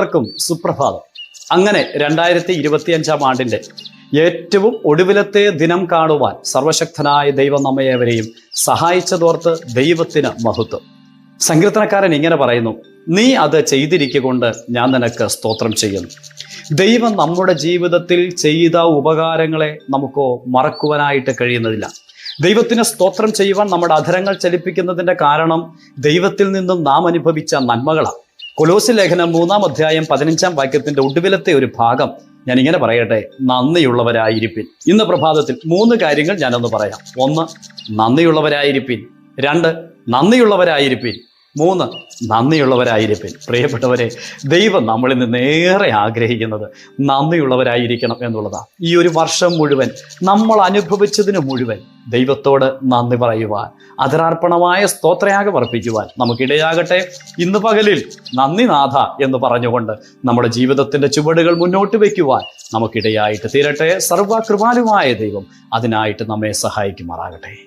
എല്ലാവർക്കും സുപ്രഭാതം. അങ്ങനെ രണ്ടായിരത്തി ഇരുപത്തി അഞ്ചാം ആണ്ടിന്റെ ഏറ്റവും ഒടുവിലത്തെ ദിനം കാണുവാൻ സർവശക്തനായ ദൈവം നമ്മയേവരെയും സഹായിച്ചതോർത്ത് ദൈവത്തിന് മഹത്വം. സങ്കീർത്തനക്കാരൻ ഇങ്ങനെ പറയുന്നു നീ അത് ചെയ്തിരിക്കൊണ്ട് ഞാൻ നിനക്ക് സ്തോത്രം ചെയ്യുന്നു. ദൈവം നമ്മുടെ ജീവിതത്തിൽ ചെയ്ത ഉപകാരങ്ങളെ നമുക്ക് മറക്കുവാനായിട്ട് കഴിയുന്നതില്ല. ദൈവത്തിന് സ്തോത്രം ചെയ്യുവാൻ നമ്മുടെ അധരങ്ങൾ ചലിപ്പിക്കുന്നതിന്റെ കാരണം ദൈവത്തിൽ നിന്നും നാം അനുഭവിച്ച നന്മകളാണ്. കൊലോസി ലേഖനം മൂന്നാം അധ്യായം പതിനഞ്ചാം വാക്യത്തിന്റെ ഒടുവിലത്തെ ഒരു ഭാഗം ഞാൻ ഇങ്ങനെ പറയട്ടെ നന്ദിയുള്ളവരായിരിപ്പിൻ. ഇന്ന് പ്രഭാതത്തിൽ മൂന്ന് കാര്യങ്ങൾ ഞാനൊന്ന് പറയാം. ഒന്ന് നന്ദിയുള്ളവരായിരിപ്പിൻ. രണ്ട് നന്ദിയുള്ളവരായിരിപ്പിൻ. മൂന്ന് നന്ദിയുള്ളവരായിരിപ്പിൻ. പ്രിയപ്പെട്ടവരെ ദൈവം നമ്മളിൽ നിന്ന് ഏറെ ആഗ്രഹിക്കുന്നത് നന്ദിയുള്ളവരായിരിക്കണം എന്നുള്ളതാണ്. ഈ ഒരു വർഷം മുഴുവൻ നമ്മൾ അനുഭവിച്ചതിന് മുഴുവൻ ദൈവത്തോട് നന്ദി പറയുവാൻ അതിരാർപ്പണമായ സ്തോത്രയാഗം അർപ്പിക്കുവാൻ നമുക്കിടയാകട്ടെ. ഇന്ന് പകലിൽ നന്ദി നാഥ എന്ന് പറഞ്ഞുകൊണ്ട് നമ്മുടെ ജീവിതത്തിന്റെ ചുവടുകൾ മുന്നോട്ട് വയ്ക്കുവാൻ നമുക്കിടയായിട്ട് തീരട്ടെ. സർവകൃപാലുമായ ദൈവം അതിനായിട്ട് നമ്മെ സഹായിക്കുമാറാകട്ടെ.